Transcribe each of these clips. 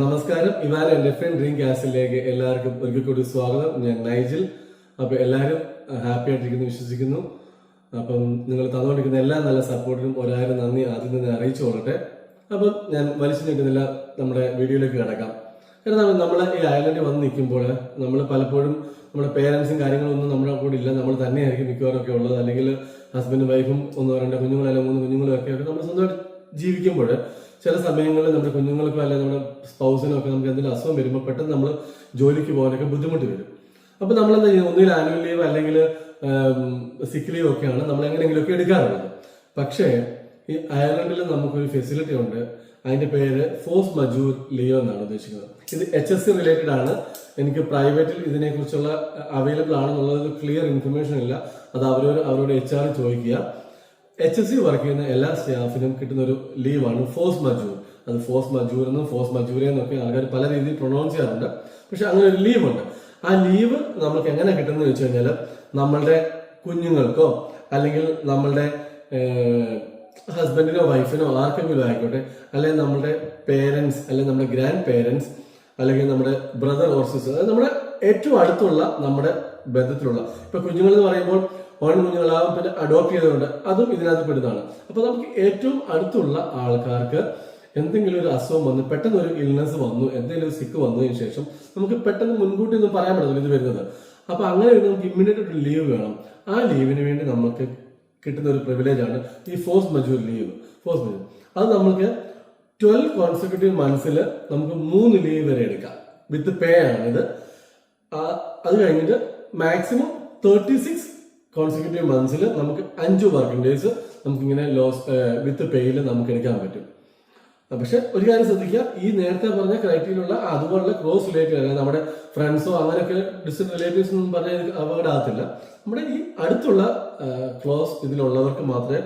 നമസ്കാരം. ഇവാൻ എന്റെ front dream ക്യാസിലേക്ക് എല്ലാവർക്കും ഒരിക്കൽ കൂടി സ്വാഗതം. ഞാൻ നൈജിൽ. അപ്പൊ എല്ലാവരും ഹാപ്പി ആയിട്ടിരിക്കുന്നു വിശ്വസിക്കുന്നു. അപ്പം നിങ്ങൾ തന്നുകൊണ്ടിരിക്കുന്ന എല്ലാ നല്ല സപ്പോർട്ടിനും ഒരായിരം നന്ദി ആദ്യം തന്നെ അറിയിച്ചു കൊള്ളട്ടെ അപ്പം ഞാൻ വലിച്ചു നിൽക്കുന്നില്ല നമ്മുടെ വീഡിയോയിലേക്ക് കിടക്കാം. കാരണം നമ്മൾ ഈ അയർലൻഡിൽ വന്ന് നിൽക്കുമ്പോൾ നമ്മൾ പലപ്പോഴും നമ്മുടെ പേരൻസും കാര്യങ്ങളൊന്നും നമ്മുടെ കൂടെ ഇല്ല. നമ്മൾ തന്നെയായിരിക്കും മിക്കവാറും ഒക്കെ ഉള്ളത്. അല്ലെങ്കിൽ ഹസ്ബൻഡും വൈഫും ഒന്നോ രണ്ടോ കുഞ്ഞുങ്ങളോ മൂന്ന് കുഞ്ഞുങ്ങളും ഒക്കെ നമ്മൾ സ്വന്തമായിട്ട് ജീവിക്കുമ്പോൾ ചില സമയങ്ങളിൽ നമ്മുടെ കുഞ്ഞുങ്ങൾക്കോ അല്ലെങ്കിൽ നമ്മുടെ സ്പൗസിനോ ഒക്കെ നമുക്ക് എന്തെങ്കിലും അസുഖം വരുമ്പോൾ പെട്ടെന്ന് നമ്മൾ ജോലിക്ക് പോകാനൊക്കെ ബുദ്ധിമുട്ട് വരും. അപ്പോൾ നമ്മൾ എന്താ ചെയ്യുന്നത് ഒന്നുകിൽ ആനുവൽ ലീവ് അല്ലെങ്കിൽ സിക്ക് ലീവ് ഒക്കെയാണ് നമ്മൾ എങ്ങനെയെങ്കിലുമൊക്കെ എടുക്കാറുള്ളത്. പക്ഷേ ഈ അയർലൻഡിൽ നമുക്കൊരു ഫെസിലിറ്റി ഉണ്ട്. അതിന്റെ പേര് ഫോഴ്സ് മജൂർ ലീവ് എന്നാണ് ഉദ്ദേശിക്കുന്നത്. ഇത് എച്ച് എസ് സി റിലേറ്റഡ് ആണ്. എനിക്ക് പ്രൈവറ്റിൽ ഇതിനെക്കുറിച്ചുള്ള അവൈലബിൾ ആണെന്നുള്ളത് ക്ലിയർ ഇൻഫർമേഷൻ ഇല്ല. അത് അവരോട് അവരോട് എച്ച് ആർ ചോദിക്കുക. എച്ച് എസ് സി വർക്ക് ചെയ്യുന്ന എല്ലാ സ്റ്റാഫിനും കിട്ടുന്ന ഒരു ലീവാണ് ഫോഴ്സ് മജൂർ അത് ഫോഴ്സ് മജൂർ എന്നും ഫോഴ്സ് മജൂരി എന്നൊക്കെ ആൾക്കാർ പല രീതിയിൽ പ്രൊണൗൺസ് ചെയ്യാറുണ്ട്. പക്ഷെ അങ്ങനെ ഒരു ലീവ് ഉണ്ട്. ആ ലീവ് നമുക്ക് എങ്ങനെ കിട്ടുന്നത് വെച്ച് കഴിഞ്ഞാൽ നമ്മളുടെ കുഞ്ഞുങ്ങൾക്കോ അല്ലെങ്കിൽ നമ്മളുടെ ഹസ്ബൻഡിനോ വൈഫിനോ ആർക്കെങ്കിലും ആയിക്കോട്ടെ അല്ലെങ്കിൽ നമ്മുടെ പേരൻസ് അല്ലെങ്കിൽ നമ്മുടെ ഗ്രാൻഡ് പേരൻസ് അല്ലെങ്കിൽ നമ്മുടെ ബ്രദർ ഓർ സിസ്റ്റർ അതായത് നമ്മുടെ ഏറ്റവും അടുത്തുള്ള നമ്മുടെ ബന്ധത്തിലുള്ള. ഇപ്പൊ കുഞ്ഞുങ്ങൾ എന്ന് പറയുമ്പോൾ ഓൺ പിന്നെ അഡോപ്റ്റ് ചെയ്തതുകൊണ്ട് അതും ഇതിനകത്ത് പെടുന്നതാണ്. അപ്പോൾ നമുക്ക് ഏറ്റവും അടുത്തുള്ള ആൾക്കാർക്ക് എന്തെങ്കിലും ഒരു അസുഖം വന്നു പെട്ടെന്ന് ഒരു ഇൽനെസ് വന്നു എന്തെങ്കിലും ഒരു സിക്ക് വന്നതിന് ശേഷം നമുക്ക് പെട്ടെന്ന് മുൻകൂട്ടി ഒന്നും പറയാൻ പറ്റില്ല ഇത് വരുന്നത്. അപ്പൊ അങ്ങനെ വരുന്ന നമുക്ക് ഇമ്മീഡിയറ്റ് ഒരു ലീവ് വേണം. ആ ലീവിന് വേണ്ടി നമുക്ക് കിട്ടുന്ന ഒരു പ്രിവിലേജ് ആണ് ഈ force majeure leave force majeure അത് നമുക്ക് ട്വൽവ് കോൺസിക്യൂട്ടീവ് മന്ത്സിൽ നമുക്ക് മൂന്ന് ലീവ് വരെ എടുക്കാം. വിത്ത് പേ ആണിത് അത് കഴിഞ്ഞിട്ട് മാക്സിമം തേർട്ടി സിക്സ് കോൺസിക്യൂട്ടീവ് മന്ത്സിൽ നമുക്ക് അഞ്ച് വർക്കിംഗ് ഡേയ്സ് നമുക്കിങ്ങനെ ലോസ് വിത്ത് പേയിൽ നമുക്ക് എടുക്കാൻ പറ്റും. പക്ഷെ ഒരു കാര്യം ശ്രദ്ധിക്കുക ഈ നേരത്തെ പറഞ്ഞ ക്രൈറ്റീരിയുള്ള അതുപോലുള്ള ക്ലോസ് റിലേറ്റീവ് അതായത് നമ്മുടെ ഫ്രണ്ട്സോ അങ്ങനെയൊക്കെ ഡിസ്റ്റന്റ് റിലേറ്റീവ്സ് ഒന്നും പറഞ്ഞാൽ അപകടമാകത്തില്ല. നമ്മുടെ ഈ അടുത്തുള്ള ക്ലോസ് ഇതിലുള്ളവർക്ക് മാത്രമേ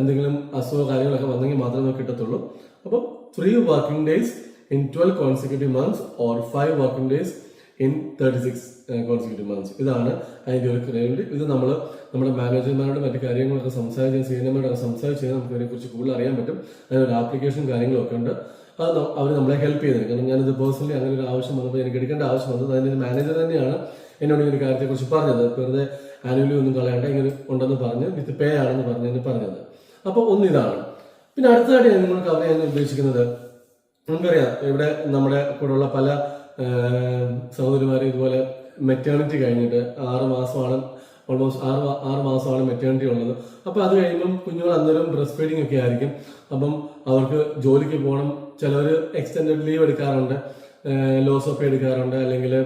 എന്തെങ്കിലും അസുഖ കാര്യങ്ങളൊക്കെ വന്നെങ്കിൽ മാത്രമേ നമുക്ക് കിട്ടത്തുള്ളൂ. അപ്പം three working days in twelve consecutive months or five working days in thirty six consecutive months ഇതാണ് അതിന്റെ ഒരു ക്രെഡിറ്റ് ഇത് നമ്മൾ നമ്മുടെ മാനേജർമാരോട് മറ്റു കാര്യങ്ങളൊക്കെ സംസാരിച്ച് സീനിയർമാരോടൊക്കെ സംസാരിച്ച് കഴിഞ്ഞാൽ നമുക്ക് അതിനെക്കുറിച്ച് കൂടുതൽ അറിയാൻ പറ്റും. അതിനൊരു ആപ്ലിക്കേഷൻ കാര്യങ്ങളൊക്കെ ഉണ്ട്. അത് അവർ നമ്മളെ ഹെൽപ്പ് ചെയ്തത് കാരണം ഞാനിത് പേഴ്സണലി അങ്ങനെ ഒരു ആവശ്യം വന്നപ്പോൾ എനിക്ക് എടുക്കേണ്ട ആവശ്യം വന്നത് അതിന്റെ മാനേജർ തന്നെയാണ് എന്നോട് ഈ ഒരു കാര്യത്തെക്കുറിച്ച് പറഞ്ഞത്. വെറുതെ ആനുവലി ഒന്നും കളയാണ്ട് ഇങ്ങനെ ഉണ്ടെന്ന് പറഞ്ഞ് വിത്ത് പേ ആണെന്ന് പറഞ്ഞ് പറഞ്ഞത്. അപ്പോൾ ഒന്ന് ഇതാണ്. പിന്നെ അടുത്തതായിട്ട് ഞാൻ നിങ്ങൾക്ക് കവർ ചെയ്യാൻ ഉദ്ദേശിക്കുന്നത് നമുക്കറിയാം ഇവിടെ നമ്മുടെ കൂടെയുള്ള പല സഹോദരിമാരും ഇതുപോലെ മെറ്റേണിറ്റി കഴിഞ്ഞിട്ട് ആറ് മാസമാണ് ഓൾമോസ്റ്റ് ആറ് ആറ് മാസമാണ് മെറ്റേണിറ്റി ഉള്ളത്. അപ്പൊ അത് കഴിയുമ്പം കുഞ്ഞുങ്ങൾ അന്നേരം ബ്രസ്റ്റ് ഫീഡിങ് ഒക്കെ ആയിരിക്കും. അപ്പം അവർക്ക് ജോലിക്ക് പോകണം. ചിലവർ എക്സ്റ്റെൻഡ് ലീവ് എടുക്കാറുണ്ട്. ലോസ് ഒക്കെ എടുക്കാറുണ്ട്. അല്ലെങ്കിൽ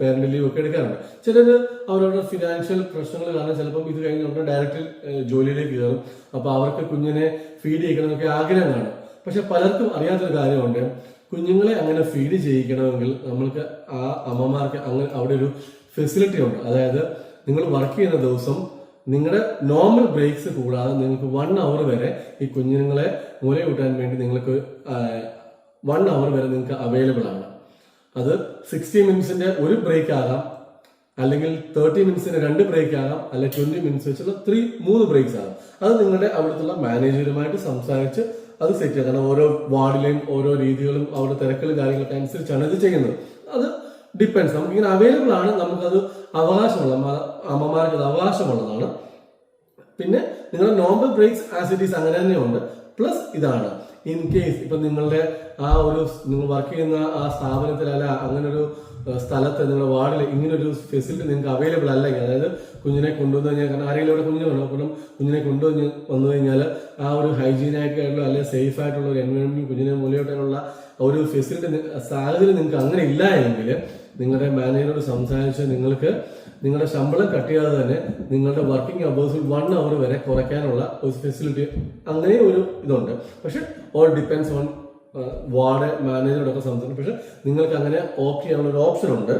പേരന്റ് ലീവ് ഒക്കെ എടുക്കാറുണ്ട്. ചിലർ അവരുടെ ഫിനാൻഷ്യൽ പ്രശ്നങ്ങൾ കാരണം ചിലപ്പം ഇത് കഴിഞ്ഞുകൊണ്ട് ഡയറക്റ്റ് ജോലിയിലേക്ക് കയറും. അപ്പോൾ അവർക്ക് കുഞ്ഞിനെ ഫീഡ് ചെയ്യണമെന്നൊക്കെ ആഗ്രഹം കാണും പക്ഷെ പലർക്കും അറിയാത്തൊരു കാര്യമുണ്ട്. കുഞ്ഞുങ്ങളെ അങ്ങനെ ഫീഡ് ചെയ്യിക്കണമെങ്കിൽ നമ്മൾക്ക് ആ അമ്മമാർക്ക് അങ്ങനെ അവിടെ ഒരു ഫെസിലിറ്റി ഉണ്ട്. അതായത് നിങ്ങൾ വർക്ക് ചെയ്യുന്ന ദിവസം നിങ്ങളുടെ നോർമൽ ബ്രേക്സ് കൂടാതെ നിങ്ങൾക്ക് വൺ അവർ വരെ ഈ കുഞ്ഞുങ്ങളെ മുല കൂട്ടാൻ വേണ്ടി നിങ്ങൾക്ക് വൺ അവർ വരെ നിങ്ങൾക്ക് അവൈലബിൾ ആണ്. അത് സിക്സ്റ്റി മിനിറ്റ്സിന്റെ ഒരു ബ്രേക്ക് ആകാം അല്ലെങ്കിൽ തേർട്ടി മിനിറ്റ്സിന്റെ രണ്ട് ബ്രേക്ക് ആകാം അല്ലെങ്കിൽ ട്വന്റി മിനിറ്റ്സ് വെച്ചുള്ള ത്രീ മൂന്ന് ബ്രേക്സ് ആകാം. അത് നിങ്ങളുടെ അവിടുത്തെ മാനേജറുമായിട്ട് സംസാരിച്ച് അത് സെറ്റ് ചെയ്യുക. കാരണം ഓരോ വാർഡിലെയും ഓരോ രീതികളും അവരുടെ തിരക്കുകളും കാര്യങ്ങളൊക്കെ അനുസരിച്ചാണ് ഇത് ചെയ്യുന്നത്. അത് ഡിപ്പെൻസ് നമുക്ക് ഇങ്ങനെ അവൈലബിൾ ആണ്. നമുക്കത് അവകാശമുള്ള അമ്മ- അമ്മമാർക്ക് അത് അവകാശമുള്ളതാണ്. പിന്നെ നിങ്ങളുടെ നോർമൽ ബ്രേക്സ് ആസിഡീസ് അങ്ങനെ തന്നെയുണ്ട്. പ്ലസ് ഇതാണ്. ഇൻ കേസ് ഇപ്പൊ നിങ്ങളുടെ ആ ഒരു നിങ്ങൾ വർക്ക് ചെയ്യുന്ന ആ സ്ഥാപനത്തിൽ അല്ല അങ്ങനെ ഒരു സ്ഥലത്ത് നിങ്ങളുടെ വാർഡിൽ ഇങ്ങനൊരു ഫെസിലിറ്റി നിങ്ങൾക്ക് അവൈലബിൾ അല്ലെങ്കിൽ അതായത് കുഞ്ഞിനെ കൊണ്ടുവന്നു കഴിഞ്ഞാൽ കാരണം ആരെങ്കിലും ഇവിടെ കുഞ്ഞു വേണം അപ്പം കുഞ്ഞിനെ കൊണ്ടുവന്ന് വന്നു കഴിഞ്ഞാൽ ആ ഒരു ഹൈജീൻ ആയിട്ടുള്ള അല്ലെങ്കിൽ സേഫ് ആയിട്ടുള്ള ഒരു എൻവയോൺമെന്റ് കുഞ്ഞിനെ മൂലയോട്ടാനുള്ള ഒരു ഫെസിലിറ്റി സാഹചര്യം നിങ്ങൾക്ക് അങ്ങനെ ഇല്ല എങ്കിൽ നിങ്ങളുടെ മാനേജറോട് സംസാരിച്ച് നിങ്ങൾക്ക് നിങ്ങളുടെ ശമ്പളം കട്ട് ചെയ്യാതെ തന്നെ നിങ്ങളുടെ വർക്കിംഗ് അവേഴ്സിൽ വൺ അവർ വരെ കുറയ്ക്കാനുള്ള ഒരു ഫെസിലിറ്റി അങ്ങനെ ഒരു ഇതുണ്ട്. പക്ഷെ ഓൾ ഡിപ്പെൻസ് ഓൺ വാർഡ് മാനേജറോടൊക്കെ സംസാരിക്കും പക്ഷെ നിങ്ങൾക്ക് അങ്ങനെ ഓപ്റ്റ് ചെയ്യാനുള്ള ഒരു ഓപ്ഷൻ ഉണ്ട്.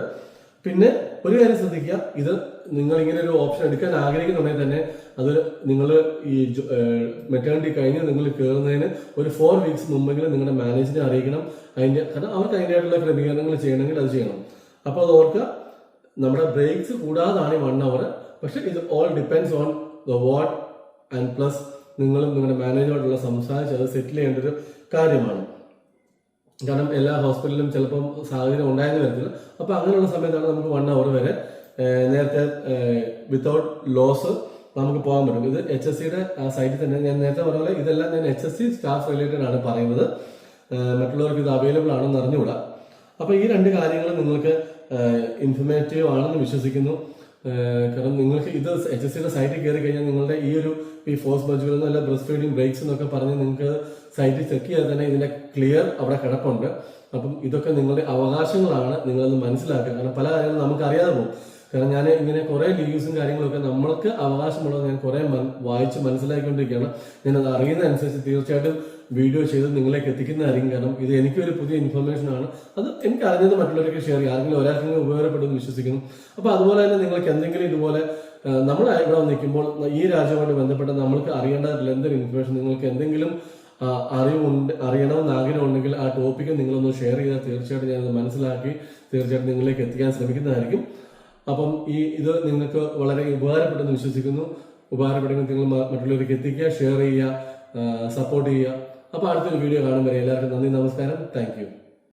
പിന്നെ ഒരു കാര്യം ശ്രദ്ധിക്കുക. ഇത് നിങ്ങൾ ഇങ്ങനെ ഒരു ഓപ്ഷൻ എടുക്കാൻ ആഗ്രഹിക്കുന്നുണ്ടെങ്കിൽ തന്നെ അത് നിങ്ങൾ ഈ മെറ്റേണിറ്റി കഴിഞ്ഞ് നിങ്ങൾ കയറുന്നതിന് ഒരു ഫോർ വീക്സ് മുമ്പെങ്കിലും നിങ്ങളുടെ മാനേജറെ അറിയിക്കണം. അതിന്റെ കാരണം അവർക്ക് അതിന്റെതായിട്ടുള്ള ക്രമീകരണങ്ങൾ ചെയ്യണമെങ്കിൽ അത് ചെയ്യണം. അപ്പോൾ അത് ഓർക്കുക നമ്മുടെ ബ്രേക്സ് കൂടാതാണ് വൺ അവർ പക്ഷെ ഇത് all depends on the what and plus നിങ്ങളും നിങ്ങളുടെ മാനേജറോടുള്ള സംസാരിച്ച് അത് സെറ്റിൽ ചെയ്യേണ്ട ഒരു കാര്യമാണ്. കാരണം എല്ലാ ഹോസ്പിറ്റലിലും ചിലപ്പോൾ സാഹചര്യം ഉണ്ടായെന്ന് വരത്തില്ല. അപ്പൊ അങ്ങനെയുള്ള സമയത്താണ് നമുക്ക് വൺ അവർ വരെ നേരത്തെ വിത്തൗട്ട് ലോസ് നമുക്ക് പോകാൻ പറ്റും. ഇത് എച്ച് എസ് സിയുടെ സൈറ്റിൽ തന്നെ ഞാൻ നേരത്തെ പറഞ്ഞ പോലെ ഇതെല്ലാം ഞാൻ H S C staff related ആണ് പറയുന്നത്. മറ്റുള്ളവർക്ക് ഇത് അവൈലബിൾ ആണെന്ന് അറിഞ്ഞുകൂടാ. അപ്പൊ ഈ രണ്ട് കാര്യങ്ങൾ നിങ്ങൾക്ക് ഇൻഫർമേറ്റീവ് ആണെന്ന് വിശ്വസിക്കുന്നു. കാരണം നിങ്ങൾക്ക് ഇത് എച്ച് എസ് സിയുടെ സൈറ്റിൽ കയറി കഴിഞ്ഞാൽ നിങ്ങളുടെ ഈ ഒരു ഈ ഫോഴ്സ് ബജുകൾ അല്ല ബ്രസ്റ്റ് ഫീഡിങ് ബ്രേക്സ് എന്നൊക്കെ പറഞ്ഞ് നിങ്ങൾക്ക് സൈറ്റിൽ ചെക്ക് ചെയ്താൽ തന്നെ ഇതിന്റെ ക്ലിയർ അവിടെ കിടപ്പുണ്ട്. അപ്പം ഇതൊക്കെ നിങ്ങളുടെ അവകാശങ്ങളാണ് നിങ്ങളത് മനസ്സിലാക്കുക. കാരണം പല കാര്യങ്ങളും നമുക്ക് അറിയാതെ പോകും. കാരണം ഞാൻ ഇങ്ങനെ കുറെ ലീവ്സും കാര്യങ്ങളൊക്കെ നമ്മൾക്ക് അവകാശമുള്ളത് ഞാൻ കുറെ വായിച്ച് മനസ്സിലാക്കിക്കൊണ്ടിരിക്കുകയാണ്. ഞാൻ അത് അറിയുന്നതനുസരിച്ച് തീർച്ചയായിട്ടും വീഡിയോ ചെയ്ത് നിങ്ങളിലേക്ക് എത്തിക്കുന്നതായിരിക്കും കാരണം ഇത് എനിക്കൊരു പുതിയ ഇൻഫർമേഷൻ ആണ്. അത് എനിക്ക് അറിഞ്ഞത് മറ്റുള്ളവരൊക്കെ ഷെയർ ചെയ്യാം. ആരെങ്കിലും ഒരാൾക്കെങ്കിലും ഉപകാരപ്പെടുമെന്ന് വിശ്വസിക്കുന്നു. അപ്പോൾ അതുപോലെ തന്നെ നിങ്ങൾക്ക് എന്തെങ്കിലും ഇതുപോലെ നമ്മൾ ഇവിടെ നിൽക്കുമ്പോൾ ഈ രാജ്യവുമായിട്ട് ബന്ധപ്പെട്ട് നമ്മൾക്ക് അറിയേണ്ട എന്തൊരു ഇൻഫർമേഷൻ നിങ്ങൾക്ക് എന്തെങ്കിലും അറിവുണ്ട് അറിയണമെന്ന് ആഗ്രഹമുണ്ടെങ്കിൽ ആ ടോപ്പിക്ക് നിങ്ങളൊന്ന് ഷെയർ ചെയ്താൽ തീർച്ചയായിട്ടും ഞാനത് മനസ്സിലാക്കി തീർച്ചയായിട്ടും നിങ്ങളിലേക്ക് എത്തിക്കാൻ ശ്രമിക്കുന്നതായിരിക്കും. അപ്പം ഈ ഇത് നിങ്ങൾക്ക് വളരെ ഉപകാരപ്പെട്ടെന്ന് വിശ്വസിക്കുന്നു. ഉപകാരപ്പെടുമെങ്കിൽ നിങ്ങൾ മറ്റുള്ളവർക്ക് എത്തിക്കുക ഷെയർ ചെയ്യുക സപ്പോർട്ട് ചെയ്യുക. അപ്പോൾ അടുത്തൊരു വീഡിയോ കാണും വരെ. എല്ലാവർക്കും നന്ദി നമസ്കാരം. താങ്ക്